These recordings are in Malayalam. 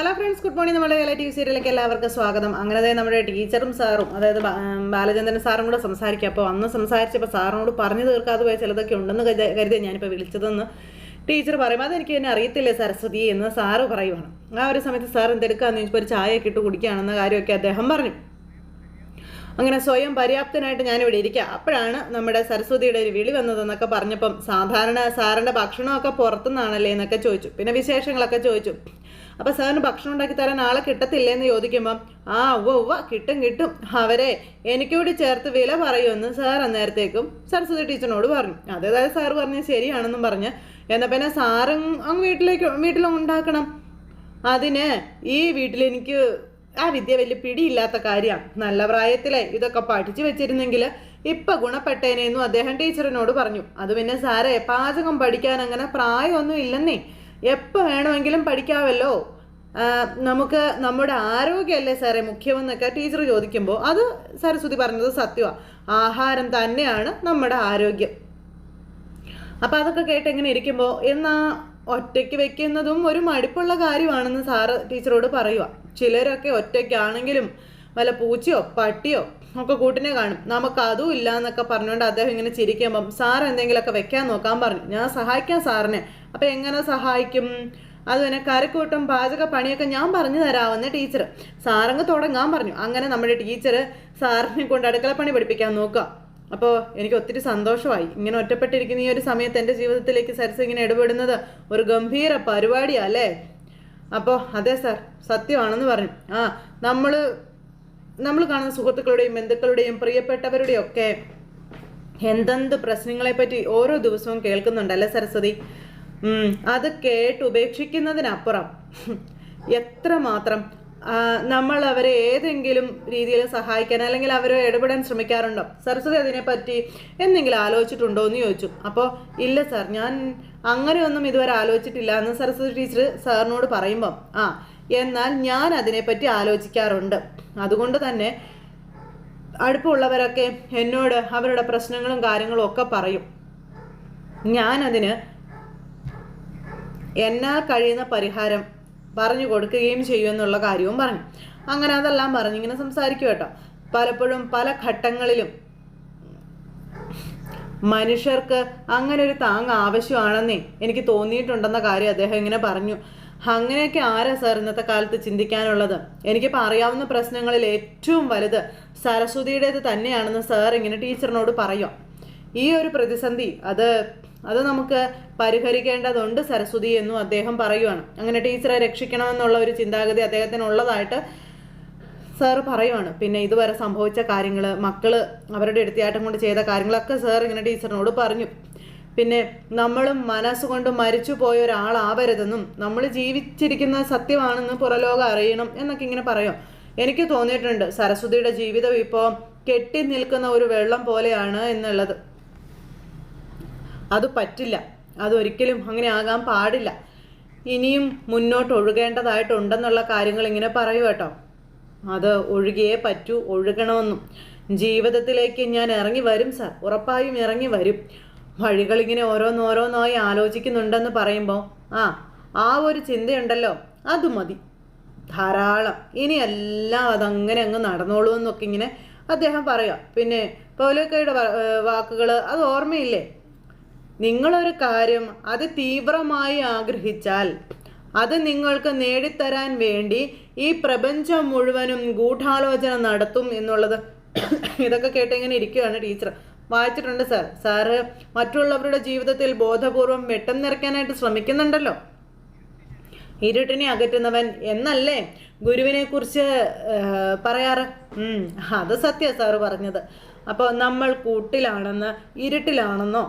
ഹലോ ഫ്രണ്ട്സ് ഗുഡ് മോർണിംഗ് നമ്മുടെ കേരള ടി വി സീരിയലിലേക്ക് എല്ലാവർക്കും സ്വാഗതം. അങ്ങനെ നമ്മുടെ ടീച്ചറും സാറും അതായത് ബാലചന്ദ്രൻ സാറും കൂടെ സംസാരിക്കുക അപ്പോൾ അന്ന് സംസാരിച്ചപ്പോൾ സാറിനോട് പറഞ്ഞു തീർക്കാതെ പോയ ചിലതൊക്കെ ഉണ്ടെന്ന് കരുതി- ഞാനിപ്പോൾ വിളിച്ചതെന്ന് ടീച്ചർ പറയും അതെനിക്ക് എന്നെ അറിയത്തില്ലേ സരസ്വതി എന്ന് സാറ് പറയുവാണ്. ആ ഒരു സമയത്ത് സാർ എന്തെടുക്കാന്ന് ചോദിച്ചപ്പോൾ ഒരു ചായയൊക്കെ ഇട്ട് കുടിക്കുകയാണെന്ന കാര്യമൊക്കെ അദ്ദേഹം പറഞ്ഞു. അങ്ങനെ സ്വയം പര്യാപ്തനായിട്ട് ഞാനിവിടെ ഇരിക്കുക അപ്പോഴാണ് നമ്മുടെ സരസ്വതിയുടെ ഒരു വിളി വന്നതെന്നൊക്കെ പറഞ്ഞപ്പം സാധാരണ സാറിന്റെ ഭക്ഷണമൊക്കെ പുറത്തുനിന്നാണല്ലേ എന്നൊക്കെ ചോദിച്ചു. പിന്നെ വിശേഷങ്ങളൊക്കെ ചോദിച്ചു. അപ്പോൾ സാറിന് ഭക്ഷണം ഉണ്ടാക്കി തരാൻ ആളെ കിട്ടത്തില്ലേ എന്ന് ചോദിക്കുമ്പം ആ ഉവ്വ ഉവ്വ കിട്ടും കിട്ടും. അവരെ എനിക്കൂടി ചേർത്ത് വില പറയുമെന്ന് സാർ അന്നേരത്തേക്കും സരസ്വതി ടീച്ചറിനോട് പറഞ്ഞു. അതേതായത് സാർ പറഞ്ഞ് ശരിയാണെന്നും പറഞ്ഞ്. എന്നാൽ പിന്നെ സാറും അങ്ങ് വീട്ടിലേക്ക് വീട്ടിലും ഉണ്ടാക്കണം. അതിന് ഈ വീട്ടിൽ എനിക്ക് ആ വിദ്യ വലിയ പിടിയില്ലാത്ത കാര്യമാണ്. നല്ല പ്രായത്തിലെ ഇതൊക്കെ പഠിച്ചു വെച്ചിരുന്നെങ്കിൽ ഇപ്പൊ ഗുണപ്പെട്ടേനെന്നും അദ്ദേഹം ടീച്ചറിനോട് പറഞ്ഞു. അത് പിന്നെ സാറേ പാചകം പഠിക്കാൻ അങ്ങനെ പ്രായമൊന്നും ഇല്ലെന്നേ. എപ്പോൾ വേണമെങ്കിലും പഠിക്കാമല്ലോ നമുക്ക് നമ്മുടെ ആരോഗ്യമല്ലേ സാറേ മുഖ്യമെന്നൊക്കെ ടീച്ചർ ചോദിക്കുമ്പോൾ അത് സരസ്വതി പറഞ്ഞത് സത്യമാണ് ആഹാരം തന്നെയാണ് നമ്മുടെ ആരോഗ്യം. അപ്പം അതൊക്കെ കേട്ട് എങ്ങനെ ഇരിക്കുമ്പോൾ എന്നാ ഒറ്റയ്ക്ക് വെക്കുന്നതും ഒരു മടുപ്പുള്ള കാര്യമാണെന്ന് സാറ് ടീച്ചറോട് പറയുക ചിലരൊക്കെ ഒറ്റയ്ക്കാണെങ്കിലും വല്ല പൂച്ചയോ പട്ടിയോ ഒക്കെ കൂട്ടിനെ കാണും. നമുക്ക് അതും ഇല്ല എന്നൊക്കെ പറഞ്ഞുകൊണ്ട് അദ്ദേഹം ഇങ്ങനെ ചിരിക്കുമ്പം സാർ എന്തെങ്കിലുമൊക്കെ വെക്കാൻ നോക്കാൻ പറഞ്ഞു. ഞാൻ സഹായിക്കാം സാറിനെ. അപ്പം എങ്ങനെ സഹായിക്കും? അത് പിന്നെ കരക്കൂട്ടും പാചക പണിയൊക്കെ ഞാൻ പറഞ്ഞു തരാമെന്ന് ടീച്ചർ സാറങ്ങ് തുടങ്ങാൻ പറഞ്ഞു. അങ്ങനെ നമ്മുടെ ടീച്ചർ സാറിനെ കൊണ്ട് അടുക്കളപ്പണി പഠിപ്പിക്കാൻ നോക്കുക. അപ്പോൾ എനിക്ക് ഒത്തിരി സന്തോഷമായി. ഇങ്ങനെ ഒറ്റപ്പെട്ടിരിക്കുന്ന ഈ ഒരു സമയത്ത് എന്റെ ജീവിതത്തിലേക്ക് സരസ് ഇങ്ങനെ ഇടപെടുന്നത് ഒരു ഗംഭീര പരിപാടിയാണ് അല്ലേ? അപ്പോൾ അതെ സാർ സത്യമാണെന്ന് പറഞ്ഞു. ആ നമ്മൾ നമ്മൾ കാണുന്ന സുഹൃത്തുക്കളുടെയും ബന്ധുക്കളുടെയും പ്രിയപ്പെട്ടവരുടെയും ഒക്കെ എന്തെന്ത് പ്രശ്നങ്ങളെപ്പറ്റി ഓരോ ദിവസവും കേൾക്കുന്നുണ്ടല്ലേ സരസ്വതി? അത് കേട്ട് ഉപേക്ഷിക്കുന്നതിനപ്പുറം എത്രമാത്രം നമ്മൾ അവരെ ഏതെങ്കിലും രീതിയിൽ സഹായിക്കാൻ അല്ലെങ്കിൽ അവരെ ഇടപെടാൻ ശ്രമിക്കാറുണ്ടോ? സരസ്വതി അതിനെപ്പറ്റി എന്തെങ്കിലും ആലോചിച്ചിട്ടുണ്ടോ എന്ന് ചോദിച്ചു. അപ്പോൾ ഇല്ല സാർ ഞാൻ അങ്ങനെയൊന്നും ഇതുവരെ ആലോചിച്ചിട്ടില്ല എന്ന് സരസ്വതി ടീച്ചർ സാറിനോട് പറയുമ്പം ആ എന്നാൽ ഞാൻ അതിനെപ്പറ്റി ആലോചിക്കാറുണ്ട്. അതുകൊണ്ട് തന്നെ അടുപ്പമുള്ളവരൊക്കെ എന്നോട് അവരുടെ പ്രശ്നങ്ങളും കാര്യങ്ങളും ഒക്കെ പറയും. ഞാനതിന് എന്നാൽ കഴിയുന്ന പരിഹാരം പറഞ്ഞു കൊടുക്കുകയും ചെയ്യുമെന്നുള്ള കാര്യവും പറഞ്ഞു. അങ്ങനെ അതെല്ലാം പറഞ്ഞിങ്ങനെ സംസാരിക്കും കേട്ടോ. പലപ്പോഴും പല ഘട്ടങ്ങളിലും മനുഷ്യർക്ക് അങ്ങനെ ഒരു താങ് ആവശ്യമാണെന്നേ എനിക്ക് തോന്നിയിട്ടുണ്ടെന്ന കാര്യം അദ്ദേഹം ഇങ്ങനെ പറഞ്ഞു. അങ്ങനെയൊക്കെ ആരാ സാർ ഇന്നത്തെ കാലത്ത് ചിന്തിക്കാനുള്ളത്? എനിക്കിപ്പോൾ അറിയാവുന്ന പ്രശ്നങ്ങളിൽ ഏറ്റവും വലുത് സരസ്വതിയുടേത് തന്നെയാണെന്ന് സാർ ഇങ്ങനെ ടീച്ചറിനോട് പറയാം. ഈ ഒരു പ്രതിസന്ധി അത് അത് നമുക്ക് പരിഹരിക്കേണ്ടതുണ്ട് സരസ്വതി എന്നും അദ്ദേഹം പറയുവാണ്. അങ്ങനെ ടീച്ചറെ രക്ഷിക്കണമെന്നുള്ള ഒരു ചിന്താഗതി അദ്ദേഹത്തിനുള്ളതായിട്ട് സാർ പറയുവാണ്. പിന്നെ ഇതുവരെ സംഭവിച്ച കാര്യങ്ങൾ മക്കൾ അവരുടെ എടുത്തിയാട്ടം കൊണ്ട് ചെയ്ത കാര്യങ്ങളൊക്കെ സാർ ഇങ്ങനെ ടീച്ചറിനോട് പറഞ്ഞു. പിന്നെ നമ്മളും മനസ്സുകൊണ്ട് മരിച്ചു പോയ ഒരാളാവരുതെന്നും നമ്മൾ ജീവിച്ചിരിക്കുന്ന സത്യമാണെന്ന് പുറലോകം അറിയണം എന്നൊക്കെ ഇങ്ങനെ പറയാം. എനിക്ക് തോന്നിയിട്ടുണ്ട് സരസ്വതിയുടെ ജീവിതം ഇപ്പോൾ കെട്ടി നിൽക്കുന്ന ഒരു വെള്ളം പോലെയാണ് എന്നുള്ളത്. അത് പറ്റില്ല. അതൊരിക്കലും അങ്ങനെ ആകാൻ പാടില്ല. ഇനിയും മുന്നോട്ട് ഒഴുകേണ്ടതായിട്ടുണ്ടെന്നുള്ള കാര്യങ്ങൾ ഇങ്ങനെ പറയൂ കേട്ടോ. അത് ഒഴുകിയേ പറ്റൂ ഒഴുകണമെന്നും. ജീവിതത്തിലേക്ക് ഞാൻ ഇറങ്ങി വരും സാർ. ഉറപ്പായും ഇറങ്ങി വരും. വഴികളിങ്ങനെ ഓരോന്നോരോന്നായി ആലോചിക്കുന്നുണ്ടെന്ന് പറയുമ്പോൾ ആ ആ ഒരു ചിന്തയുണ്ടല്ലോ. അത് മതി. ധാരാളം. ഇനി എല്ലാം അതങ്ങനെ അങ്ങ് നടന്നോളൂ എന്നൊക്കെ ഇങ്ങനെ അദ്ദേഹം പറയുക പിന്നെ പൗലോക്കയുടെ വാക്കുകൾ അത് ഓർമ്മയില്ലേ? നിങ്ങളൊരു കാര്യം അത് തീവ്രമായി ആഗ്രഹിച്ചാൽ അത് നിങ്ങൾക്ക് നേടിത്തരാൻ വേണ്ടി ഈ പ്രപഞ്ചം മുഴുവനും ഗൂഢാലോചന നടത്തും എന്നുള്ളത് ഇതൊക്കെ കേട്ട് ഇങ്ങനെ ഇരിക്കുകയാണ് ടീച്ചർ. വായിച്ചിട്ടുണ്ട് സാർ. സാറ് മറ്റുള്ളവരുടെ ജീവിതത്തിൽ ബോധപൂർവം വെട്ടം നിറയ്ക്കാനായിട്ട് ശ്രമിക്കുന്നുണ്ടല്ലോ. ഇരുട്ടിനെ അകറ്റുന്നവൻ എന്നല്ലേ ഗുരുവിനെ കുറിച്ച് പറയാറ്? അത് സത്യ സാറ് പറഞ്ഞത്. അപ്പോൾ നമ്മൾ കൂട്ടിലാണെന്ന് ഇരുട്ടിലാണെന്നോ?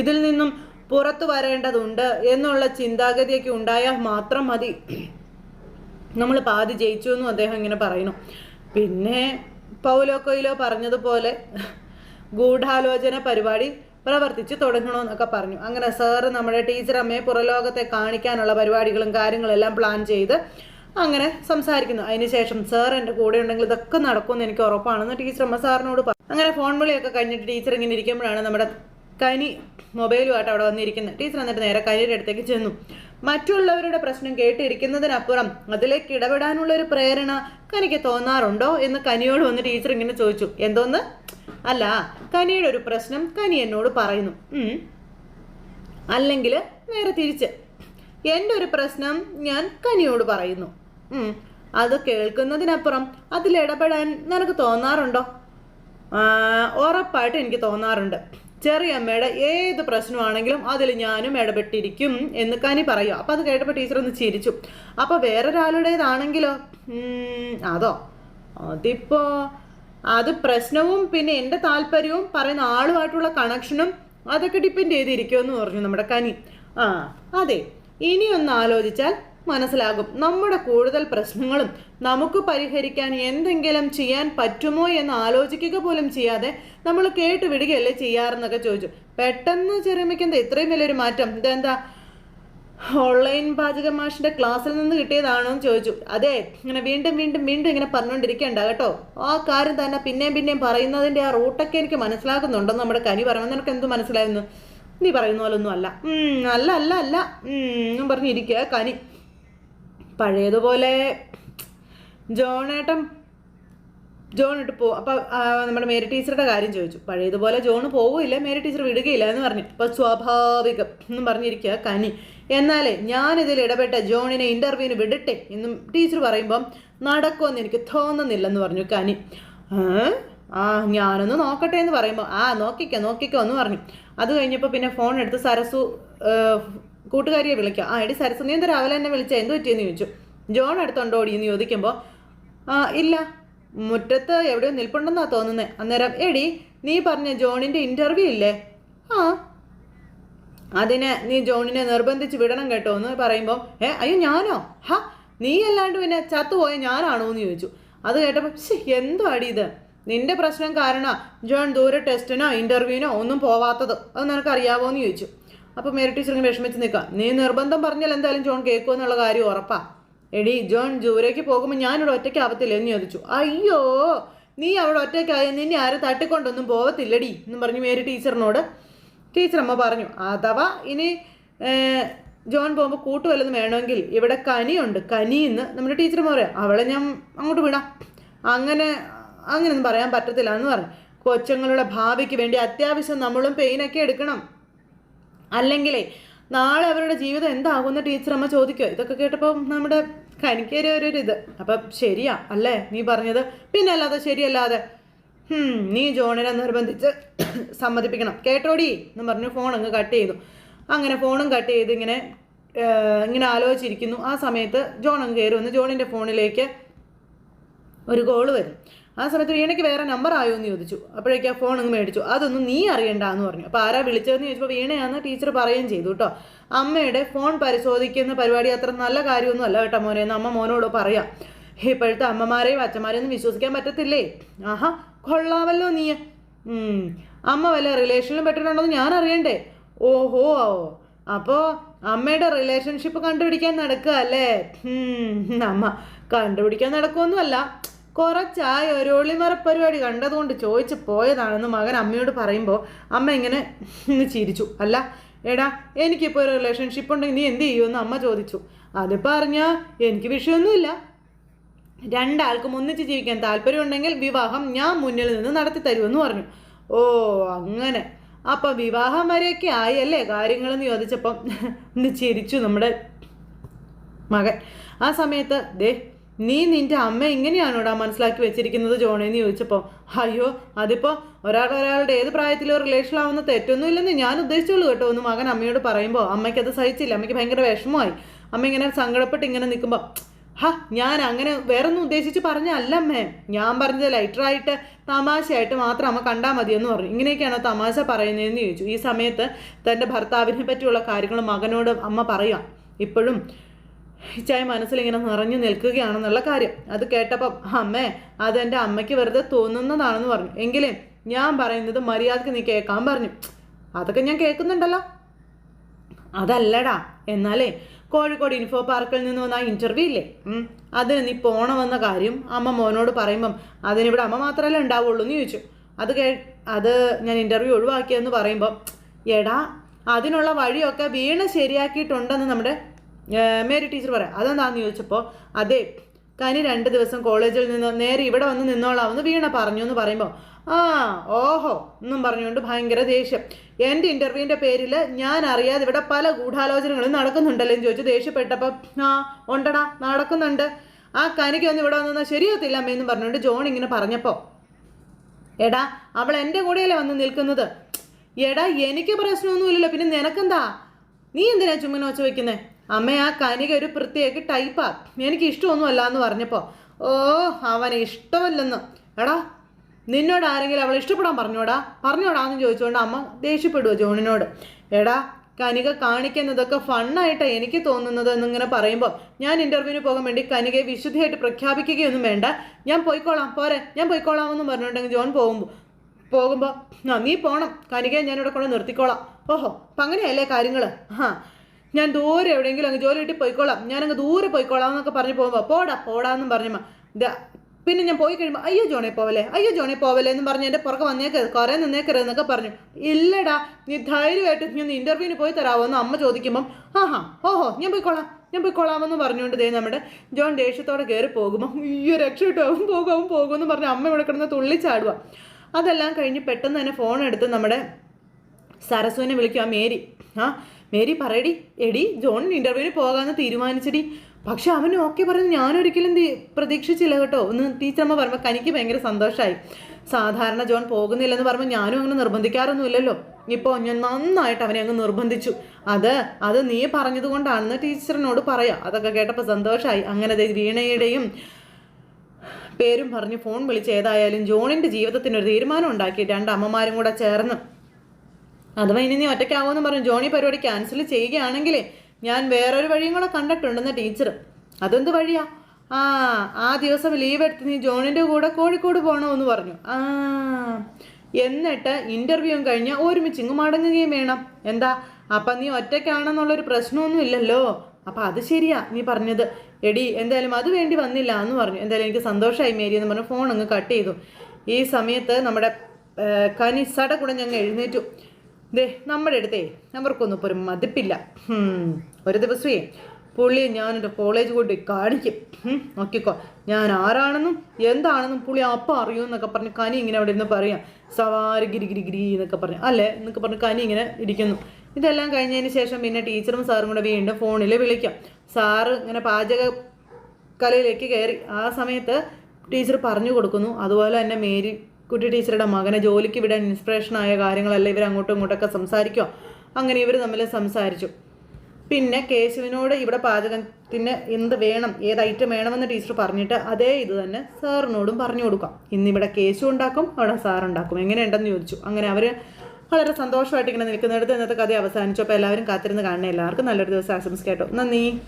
ഇതിൽ നിന്നും പുറത്തു വരേണ്ടതുണ്ട് എന്നുള്ള ചിന്താഗതിയൊക്കെ ഉണ്ടായാൽ മാത്രം മതി. നമ്മൾ പാതി ജയിച്ചു എന്നും അദ്ദേഹം ഇങ്ങനെ പറയുന്നു. പിന്നെ പൗലോ കൊയിലോ പറഞ്ഞതുപോലെ ഗൂഢാലോചന പരിപാടി പ്രവർത്തിച്ചു തുടങ്ങണമെന്നൊക്കെ പറഞ്ഞു. അങ്ങനെ സാറ് നമ്മുടെ ടീച്ചർ അമ്മയെ പുറലോകത്തെ കാണിക്കാനുള്ള പരിപാടികളും കാര്യങ്ങളെല്ലാം പ്ലാൻ ചെയ്ത് അങ്ങനെ സംസാരിക്കുന്നു. അതിനുശേഷം സാർ എന്റെ കൂടെ ഉണ്ടെങ്കിൽ ഇതൊക്കെ നടക്കുമെന്ന് എനിക്ക് ഉറപ്പാണെന്ന് ടീച്ചർ അമ്മ സാറിനോട് പറഞ്ഞു അങ്ങനെ ഫോൺ വിളിയൊക്കെ കഴിഞ്ഞിട്ട് ടീച്ചർ ഇങ്ങനെ ഇരിക്കുമ്പോഴാണ് നമ്മുടെ കനി മൊബൈലുമായിട്ട് അവിടെ വന്നിരിക്കുന്നത് ടീച്ചർ എന്നിട്ട് നേരെ കനിയുടെ അടുത്തേക്ക് ചെന്നു. മറ്റുള്ളവരുടെ പ്രശ്നം കേട്ടിരിക്കുന്നതിനപ്പുറം അതിലേക്ക് ഇടപെടാനുള്ള ഒരു പ്രേരണ കനിക്ക് തോന്നാറുണ്ടോ എന്ന് കനിയോട് വന്ന് ടീച്ചർ ഇങ്ങനെ ചോദിച്ചു. എന്തോന്ന്? അല്ല കനിയുടെ ഒരു പ്രശ്നം കനി എന്നോട് പറയുന്നു. അല്ലെങ്കിൽ നേരെ തിരിച്ച്. എന്റെ ഒരു പ്രശ്നം ഞാൻ കനിയോട് പറയുന്നു. അത് കേൾക്കുന്നതിനപ്പുറം അതിലിടപെടാൻ നിനക്ക് തോന്നാറുണ്ടോ? ഉറപ്പായിട്ട് എനിക്ക് തോന്നാറുണ്ട്. ചെറിയമ്മയുടെ ഏത് പ്രശ്നമാണെങ്കിലും അതിൽ ഞാനും ഇടപെട്ടിരിക്കും എന്ന് കനി പറയുക അപ്പം അത് കേട്ടപ്പോൾ ടീച്ചർ ഒന്ന് ചിരിച്ചു. അപ്പോൾ വേറൊരാളുടേതാണെങ്കിലോ? അതോ? അതിപ്പോ അത് പ്രശ്നവും പിന്നെ എന്റെ താല്പര്യവും പറയുന്ന ആളുമായിട്ടുള്ള കണക്ഷനും അതൊക്കെ ഡിപ്പെൻഡ് ചെയ്തിരിക്കുമെന്ന് പറഞ്ഞു നമ്മുടെ കനി. ആ അതെ. ഇനിയൊന്ന് ആലോചിച്ചാൽ മനസ്സിലാകും. നമ്മുടെ കൂടുതൽ പ്രശ്നങ്ങളും നമുക്ക് പരിഹരിക്കാൻ എന്തെങ്കിലും ചെയ്യാൻ പറ്റുമോ എന്ന് ആലോചിക്കുക പോലും ചെയ്യാതെ നമ്മൾ കേട്ട് വിടുകയല്ലേ ചെയ്യാറെന്നൊക്കെ ചോദിച്ചു. പെട്ടെന്ന് ചെറിയമ്മയ്ക്ക് എന്താ ഇത്രയും വലിയൊരു മാറ്റം. ഇതെന്താ? ഓൺലൈൻ പാചക മാഷിന്റെ ക്ലാസ്സിൽ നിന്ന് കിട്ടിയതാണോ എന്ന് ചോദിച്ചു. അതെ ഇങ്ങനെ വീണ്ടും വീണ്ടും വീണ്ടും ഇങ്ങനെ പറഞ്ഞുകൊണ്ടിരിക്കേണ്ട കേട്ടോ. ആ കാര്യം തന്നെ പിന്നെയും പിന്നെയും പറയുന്നതിന്റെ ആ റൂട്ടൊക്കെ എനിക്ക് മനസ്സിലാക്കുന്നുണ്ടെന്ന് നമ്മുടെ കനി പറയുമ്പോൾ നിനക്ക് എന്ത് മനസ്സിലായിരുന്നു നീ പറയുന്ന പോലൊന്നും അല്ല. അല്ല അല്ല അല്ല. പറഞ്ഞിരിക്കുക കനി. പഴയതുപോലെ ജോണേട്ടൻ ജോൺ ഇട്ട് പോ അപ്പോൾ നമ്മുടെ മേരി ടീച്ചറുടെ കാര്യം ചോദിച്ചു. പഴയതുപോലെ ജോൺ പോവില്ല മേരി ടീച്ചർ വിടുകയില്ല എന്ന് പറഞ്ഞു. അപ്പോൾ സ്വാഭാവികം എന്നും പറഞ്ഞിരിക്കുക കനി. എന്നാലേ ഞാനിതിൽ ഇടപെട്ട ജോണിനെ ഇന്റർവ്യൂവിന് വിടട്ടെ എന്നും ടീച്ചർ പറയുമ്പം നടക്കുമെന്ന് എനിക്ക് തോന്നുന്നില്ലെന്ന് പറഞ്ഞു കനി. ആ ഞാനൊന്ന് നോക്കട്ടെ എന്ന് പറയുമ്പോൾ ആ നോക്കിക്കോ നോക്കിക്കോ എന്ന് പറഞ്ഞു. അത് കഴിഞ്ഞപ്പോൾ പിന്നെ ഫോൺ എടുത്ത് സരസു കൂട്ടുകാരിയെ വിളിക്കുക ആ എടി സരസു നീ എന്താ രാവിലെ എന്നെ വിളിച്ച? എന്ത് പറ്റിയെന്ന് ചോദിച്ചു. ജോൺ എടുത്തോണ്ടോടി എന്ന് ചോദിക്കുമ്പോൾ ആ ഇല്ല. മുറ്റത്ത് എവിടെയോ നിൽപ്പുണ്ടെന്നാ തോന്നുന്നത് അന്നേരം എടി നീ പറഞ്ഞ ജോണിന്റെ ഇന്റർവ്യൂ ഇല്ലേ? ആ. അതിനെ നീ ജോണിനെ നിർബന്ധിച്ച് വിടണം കേട്ടോ എന്ന് പറയുമ്പോൾ ഏ അയ്യോ ഞാനോ? ഹാ നീ അല്ലാണ്ട് പിന്നെ ചത്തുപോയ ഞാനാണോ? എന്ന് ചോദിച്ചു. അത് കേട്ടപ്പോൾ എന്തോ അടി ഇത്? നിന്റെ പ്രശ്നം കാരണം ജോൺ ദൂരെ ടെസ്റ്റിനോ ഇന്റർവ്യൂവിനോ ഒന്നും പോവാത്തത്. അത് നിനക്കറിയാവോ? എന്ന് ചോദിച്ചു. അപ്പോൾ മേരി ടീച്ചർ ഇങ്ങനെ വിഷമിച്ച് നിൽക്കാം നീ നിർബന്ധം പറഞ്ഞാൽ എന്തായാലും ജോൺ കേൾക്കുമെന്നുള്ള കാര്യം ഉറപ്പാ. എടി ജോൺ ജൂരയ്ക്ക് പോകുമ്പോൾ ഞാനിവിടെ ഒറ്റയ്ക്ക് ആവത്തില്ല? എന്ന് ചോദിച്ചു. അയ്യോ നീ അവിടെ ഒറ്റയ്ക്കായ നിന്നെ ആരും തട്ടിക്കൊണ്ടൊന്നും പോവത്തില്ലടി എന്ന് പറഞ്ഞു മേരി ടീച്ചറിനോട്. ടീച്ചറമ്മ പറഞ്ഞു അഥവാ ഇനി ജോൺ പോകുമ്പോൾ കൂട്ടു വല്ലതും വേണമെങ്കിൽ ഇവിടെ കനിയുണ്ട് കനിന്ന് നമ്മുടെ ടീച്ചർ പറയാം അവളെ ഞാൻ അങ്ങോട്ട് വിടാം. അങ്ങനെ അങ്ങനെയൊന്നും പറയാൻ പറ്റത്തില്ല എന്ന് പറഞ്ഞു. കൊച്ചുങ്ങളുടെ ഭാവിക്ക് വേണ്ടി അത്യാവശ്യം നമ്മളും പെയിനൊക്കെ എടുക്കണം. അല്ലെങ്കിലേ നാളെ അവരുടെ ജീവിതം എന്താകുമെന്ന് ടീച്ചർ അമ്മ ചോദിക്കുക ഇതൊക്കെ കേട്ടപ്പോൾ നമ്മുടെ കനിക്കേരി ഒരു ഇത് അപ്പം ശരിയാ അല്ലേ? നീ പറഞ്ഞത്. പിന്നെ അല്ലാതെ ശരിയല്ലാതെ നീ ജോണിനെ നിർബന്ധിച്ച് സമ്മതിപ്പിക്കണം. കേട്ടോടി? എന്ന് പറഞ്ഞു ഫോൺ അങ്ങ് കട്ട് ചെയ്തു. അങ്ങനെ ഫോണും കട്ട് ചെയ്ത് ഇങ്ങനെ ഇങ്ങനെ ആലോചിച്ചിരിക്കുന്നു. ആ സമയത്ത് ജോൺ അങ്ങ് കയറി വന്ന് ജോണിന്റെ ഫോണിലേക്ക് ഒരു കോൾ വരും. ആ സമയത്ത് വീണയ്ക്ക് വേറെ നമ്പർ ആയോ എന്ന് ചോദിച്ചു. അപ്പോഴേക്കും ആ ഫോൺ അങ്ങ് മേടിച്ചു. അതൊന്നും നീ അറിയണ്ട എന്ന് പറഞ്ഞു. അപ്പോൾ ആരാ വിളിച്ചതെന്ന് ചോദിച്ചപ്പോൾ വീണയാന്ന് ടീച്ചർ പറയുകയും ചെയ്തു കേട്ടോ. അമ്മയുടെ ഫോൺ പരിശോധിക്കുന്ന പരിപാടി അത്ര നല്ല കാര്യമൊന്നും അല്ല കേട്ടോ മോനെ എന്ന് അമ്മ മോനോട് പറയാം. ഇപ്പോഴത്തെ അമ്മമാരെയും അച്ഛന്മാരെയും ഒന്നും വിശ്വസിക്കാൻ പറ്റത്തില്ലേ? ആഹാ കൊള്ളാമല്ലോ നീ. അമ്മ വല്ല റിലേഷനിലും പെട്ടിട്ടുണ്ടോന്ന് ഞാൻ അറിയണ്ടേ. ഓഹോ അപ്പോൾ അമ്മയുടെ റിലേഷൻഷിപ്പ് കണ്ടുപിടിക്കാൻ നടക്കുക അല്ലേ? അമ്മ കണ്ടുപിടിക്കാൻ നടക്കുമൊന്നുമല്ല കുറച്ചായി ഒരു ഒളിമറ പരിപാടി കണ്ടതുകൊണ്ട് ചോദിച്ചു പോയതാണെന്ന് മകൻ അമ്മയോട് പറയുമ്പോൾ അമ്മ ഇങ്ങനെ ചിരിച്ചു. അല്ല എടാ എനിക്കിപ്പോൾ ഒരു റിലേഷൻഷിപ്പ് ഉണ്ടെങ്കിൽ നീ എന്ത് ചെയ്യുമെന്ന് അമ്മ ചോദിച്ചു. അത് പറഞ്ഞാൽ എനിക്ക് വിഷയമൊന്നുമില്ല. രണ്ടാൾക്കും ഒന്നിച്ച് ജീവിക്കാൻ താല്പര്യമുണ്ടെങ്കിൽ വിവാഹം ഞാൻ മുന്നിൽ നിന്ന് നടത്തി തരുമെന്ന് പറഞ്ഞു. ഓ അങ്ങനെ. അപ്പം വിവാഹം വരെയൊക്കെ ആയി അല്ലേ കാര്യങ്ങളെന്ന് ചോദിച്ചപ്പം ഒന്ന് ചിരിച്ചു നമ്മുടെ മകൻ. ആ സമയത്ത് ദേ നീ നിന്റെ അമ്മ ഇങ്ങനെയാണോടാ മനസ്സിലാക്കി വെച്ചിരിക്കുന്നത് ജോണേന്ന് ചോദിച്ചപ്പോൾ അയ്യോ അതിപ്പോൾ ഒരാൾ ഒരാളുടെ ഏത് പ്രായത്തിലോ റിലേഷനിലാവുന്ന തെറ്റൊന്നും ഇല്ലെന്ന് ഞാൻ ഉദ്ദേശിച്ചുള്ളൂ കേട്ടോ ഒന്ന് മകൻ അമ്മയോട് പറയുമ്പോൾ അമ്മയ്ക്ക് അത് സഹിച്ചില്ല അമ്മയ്ക്ക് ഭയങ്കര വിഷമമായി. അമ്മ ഇങ്ങനെ സങ്കടപ്പെട്ട് ഇങ്ങനെ നിൽക്കുമ്പോൾ ഹ ഞാൻ അങ്ങനെ വേറൊന്നും ഉദ്ദേശിച്ച് പറഞ്ഞല്ല അമ്മേ. ഞാൻ പറഞ്ഞത് ലൈറ്ററായിട്ട് തമാശയായിട്ട് മാത്രം അമ്മ കണ്ടാൽ മതിയെന്ന് പറഞ്ഞു. ഇങ്ങനെയൊക്കെയാണോ തമാശ പറയുന്നതെന്ന് ചോദിച്ചു. ഈ സമയത്ത് തന്റെ ഭർത്താവിനെ പറ്റിയുള്ള കാര്യങ്ങൾ മകനോട് അമ്മ പറയാം ഇപ്പോഴും ഇച്ചായ മനസ്സിലിങ്ങനെ നിറഞ്ഞു നിൽക്കുകയാണെന്നുള്ള കാര്യം. അത് കേട്ടപ്പം അമ്മേ അതെന്റെ അമ്മയ്ക്ക് വെറുതെ തോന്നുന്നതാണെന്ന് പറഞ്ഞു. എങ്കിലും ഞാൻ പറയുന്നത് മര്യാദയ്ക്ക് നീ കേൾക്കാൻ പറഞ്ഞു. അതൊക്കെ ഞാൻ കേൾക്കുന്നുണ്ടല്ലോ. അതല്ലടാ. എന്നാലേ കോഴിക്കോട് ഇൻഫോ പാർക്കിൽ നിന്ന് വന്ന ആ ഇന്റർവ്യൂ ഇല്ലേ? അതിന് നീ പോണമെന്ന കാര്യം അമ്മ മോനോട് പറയുമ്പം അതിനിവിടെ അമ്മ മാത്രമല്ലേ ഉണ്ടാവുള്ളൂ എന്ന് ചോദിച്ചു. അത് കേ അത് ഞാൻ ഇന്റർവ്യൂ ഒഴിവാക്കിയെന്ന് പറയുമ്പം എടാ അതിനുള്ള വഴിയൊക്കെ വീണ് ശരിയാക്കിയിട്ടുണ്ടെന്ന് നമ്മുടെ മേരി ടീച്ചർ പറയാം അതെന്താന്ന് ചോദിച്ചപ്പോൾ അതെ കനി രണ്ട് ദിവസം കോളേജിൽ നിന്ന് നേരെ ഇവിടെ വന്ന് നിന്നോളാമെന്ന് വീണ പറഞ്ഞു എന്ന് പറയുമ്പോൾ ആ ഓഹോ എന്നും പറഞ്ഞുകൊണ്ട് ഭയങ്കര ദേഷ്യം. എന്റെ ഇന്റർവ്യൂവിന്റെ പേരിൽ ഞാൻ അറിയാതെ ഇവിടെ പല ഗൂഢാലോചനകളും നടക്കുന്നുണ്ടല്ലോ എന്ന് ചോദിച്ചു ദേഷ്യപ്പെട്ടപ്പോൾ ആ ഉണ്ടടാ നടക്കുന്നുണ്ട്. ആ കനിക്ക് ഒന്ന് ഇവിടെ വന്നാൽ ശരിയാത്തില്ല അമ്മയെന്നും പറഞ്ഞുകൊണ്ട് ജോൺ ഇങ്ങനെ പറഞ്ഞപ്പോൾ എടാ അവൾ എന്റെ കൂടെയല്ലേ വന്ന് നിൽക്കുന്നത്? എടാ എനിക്ക് പ്രശ്നമൊന്നുമില്ലല്ലോ പിന്നെ നിനക്കെന്താ? നീ എന്തിനാ ചുമ്മാ ഒച്ച വെക്കുന്നേ? അമ്മ ആ കനിക ഒരു പ്രത്യേക ടൈപ്പാ എനിക്ക് ഇഷ്ടമൊന്നുമല്ല എന്ന് പറഞ്ഞപ്പോൾ ഓ അവനെ ഇഷ്ടമല്ലെന്ന്. എടാ നിന്നോട് ആരെങ്കിലും അവളെ ഇഷ്ടപ്പെടാൻ പറഞ്ഞോടാ? പറഞ്ഞോടാന്ന് ചോദിച്ചുകൊണ്ട് അമ്മ ദേഷ്യപ്പെടുവോ ജോണിനോട്. എടാ കനിക കാണിക്കുന്നതൊക്കെ ഫണ്ണായിട്ടാണ് എനിക്ക് തോന്നുന്നത് എന്നിങ്ങനെ പറയുമ്പോൾ ഞാൻ ഇന്റർവ്യൂവിന് പോകാൻ വേണ്ടി കനികയെ വിശുദ്ധിയായിട്ട് പ്രഖ്യാപിക്കുകയൊന്നും വേണ്ട. ഞാൻ പോയിക്കോളാം പോരെ. ഞാൻ പോയിക്കോളാം എന്ന് പറഞ്ഞിട്ടുണ്ടെങ്കിൽ ജോൺ പോകുമ്പോൾ പോകുമ്പോൾ നീ പോണം. കനികയെ ഞാനിവിടെ കൊണ്ട് നിർത്തിക്കോളാം. ഓഹോ അപ്പം അങ്ങനെയല്ലേ കാര്യങ്ങൾ ആ ഞാൻ ദൂരെ എവിടെയെങ്കിലും അങ്ങ് ജോലി കിട്ടി പോയിക്കോളാം. ഞാനങ്ങ് ദൂരെ പോയിക്കോളാം എന്നൊക്കെ പറഞ്ഞ് പോകുമ്പോൾ പോടാ പോടാ പോടാന്നും പറഞ്ഞു പിന്നെ ഞാൻ പോയി കഴിയുമ്പോൾ അയ്യോ ജോണേ പോവല്ലേ അയ്യോ ജോണേ പോവല്ലേ എന്ന് പറഞ്ഞ് എന്റെ പുറകെ വന്നേക്കരുത് കുറേ നിന്നേക്കരുത് എന്നൊക്കെ പറഞ്ഞു. ഇല്ലടാ നീ ധൈര്യമായിട്ട് നീ ഒന്ന് ഇന്റർവ്യൂവിന് പോയി തരാമോ എന്ന് അമ്മ ചോദിക്കുമ്പം ആഹാ ഓഹോ ഞാൻ പോയിക്കോളാം ഞാൻ പോയിക്കോളാമെന്ന് പറഞ്ഞുകൊണ്ട് ദേ നമ്മുടെ ജോൺ ദേഷ്യത്തോടെ കയറി പോകുമ്പോൾ അയ്യോ രക്ഷപ്പെട്ടു അവൻ പോകും പോകുമെന്ന് പറഞ്ഞ് അമ്മ ഇവിടെ കിടന്ന് തുള്ളിച്ചാടുക അതെല്ലാം കഴിഞ്ഞ് പെട്ടെന്ന് തന്നെ ഫോൺ എടുത്ത് നമ്മുടെ സരസുവിനെ വിളിക്കുക മേരി ആ മേരി പറയടി എടി ജോണിന് ഇന്റർവ്യൂവിന് പോകാമെന്ന് തീരുമാനിച്ചടി. പക്ഷെ അവൻ ഓക്കെ പറഞ്ഞു ഞാനൊരിക്കലും പ്രതീക്ഷിച്ചില്ല കേട്ടോ. ഒന്ന് ടീച്ചറമ്മ പറയുമ്പോൾ കനിക്ക് ഭയങ്കര സന്തോഷമായി സാധാരണ ജോൺ പോകുന്നില്ലെന്ന് പറയുമ്പോൾ ഞാനും അങ്ങനെ നിർബന്ധിക്കാറൊന്നുമില്ലല്ലോ. ഇപ്പോൾ ഞാൻ നന്നായിട്ട് അവനെ അങ്ങ് നിർബന്ധിച്ചു. അത് അത് നീ പറഞ്ഞത് കൊണ്ടാണെന്ന് ടീച്ചറിനോട് പറയാം. അതൊക്കെ കേട്ടപ്പോൾ സന്തോഷമായി അങ്ങനെ വീണയുടെയും പേരും പറഞ്ഞ് ഫോൺ വിളിച്ച് ഏതായാലും ജോണിന്റെ ജീവിതത്തിനൊരു തീരുമാനം ഉണ്ടാക്കി. രണ്ട് അമ്മമാരും കൂടെ ചേർന്ന് അഥവാ ഇനി നീ ഒറ്റയ്ക്കാവുമെന്ന് പറഞ്ഞു ജോണി പരിപാടി ക്യാൻസൽ ചെയ്യുകയാണെങ്കിൽ ഞാൻ വേറൊരു വഴിയും കൂടെ കണ്ടിട്ടുണ്ടെന്ന് ടീച്ചർ അതെന്ത് വഴിയാ? ആ ആ ദിവസം ലീവ് എടുത്ത് നീ ജോണിന്റെ കൂടെ കോഴിക്കോട് പോകണമെന്ന് പറഞ്ഞു. ആ എന്നിട്ട് ഇന്റർവ്യൂവും കഴിഞ്ഞ് ഒരുമിച്ച് ഇങ്ങ് മടങ്ങുകയും വേണം. എന്താ? അപ്പം നീ ഒറ്റയ്ക്കാണെന്നുള്ളൊരു പ്രശ്നമൊന്നും ഇല്ലല്ലോ. അപ്പം അത് ശരിയാ നീ പറഞ്ഞത്. എടി എന്തായാലും അത് വേണ്ടി വന്നില്ല എന്ന് പറഞ്ഞു. എന്തായാലും എനിക്ക് സന്തോഷമായി മേരി എന്ന് പറഞ്ഞു ഫോൺ അങ്ങ് കട്ട് ചെയ്തു. ഈ സമയത്ത് നമ്മുടെ കനിസട കനി സട കൂടെ ഞങ്ങൾ എഴുന്നേറ്റു. ദേ നമ്മുടെ അടുത്തേ അവർക്കൊന്നും ഇപ്പോൾ ഒരു മതിപ്പില്ല. ഒരു ദിവസമേ പുള്ളിയെ ഞാനെന്റെ കോളേജ് കൊണ്ട് കാണിക്കും. നോക്കിക്കോ ഞാൻ ആരാണെന്നും എന്താണെന്നും പുള്ളി അപ്പം അറിയൂ എന്നൊക്കെ പറഞ്ഞ് കനി ഇങ്ങനെ അവിടെ ഇരുന്ന് പറയാം. സവാരി ഗിരി ഗിരി ഗിരി എന്നൊക്കെ പറഞ്ഞു. അല്ലേ? എന്നൊക്കെ പറഞ്ഞ് കനി ഇങ്ങനെ ഇരിക്കുന്നു. ഇതെല്ലാം കഴിഞ്ഞതിന് ശേഷം പിന്നെ ടീച്ചറും സാറും കൂടെ വീണ്ടും ഫോണിൽ വിളിക്കാം. സാറ് ഇങ്ങനെ പാചക കലയിലേക്ക് കയറി. ആ സമയത്ത് ടീച്ചർ പറഞ്ഞു കൊടുക്കുന്നു. അതുപോലെ തന്നെ മേരി കുട്ടി ടീച്ചറുടെ മകനെ ജോലിക്ക് വിടാൻ ഇൻസ്പിറേഷനായ കാര്യങ്ങളല്ല ഇവർ അങ്ങോട്ടും ഇങ്ങോട്ടൊക്കെ സംസാരിക്കുക. അങ്ങനെ ഇവർ തമ്മിൽ സംസാരിച്ചു. പിന്നെ കേശുവിനോട് ഇവിടെ പാചകത്തിന് എന്ത് വേണം ഏത് ഐറ്റം വേണമെന്ന് ടീച്ചർ പറഞ്ഞിട്ട് അതേ ഇത് തന്നെ സാറിനോടും പറഞ്ഞു കൊടുക്കാം. ഇന്നിവിടെ കേശു ഉണ്ടാക്കും അവിടെ സാറുണ്ടാക്കും എങ്ങനെയുണ്ടെന്ന് ചോദിച്ചു. അങ്ങനെ അവർ വളരെ സന്തോഷമായിട്ട് ഇങ്ങനെ നിൽക്കുന്നിടത്ത് ഇന്നത്തെ കഥ അവസാനിച്ചു. അപ്പോൾ എല്ലാവരും കാത്തിരുന്ന് കാണണേ. എല്ലാവർക്കും നല്ലൊരു ദിവസം. ആശംസിക്കട്ടോ. നന്ദി.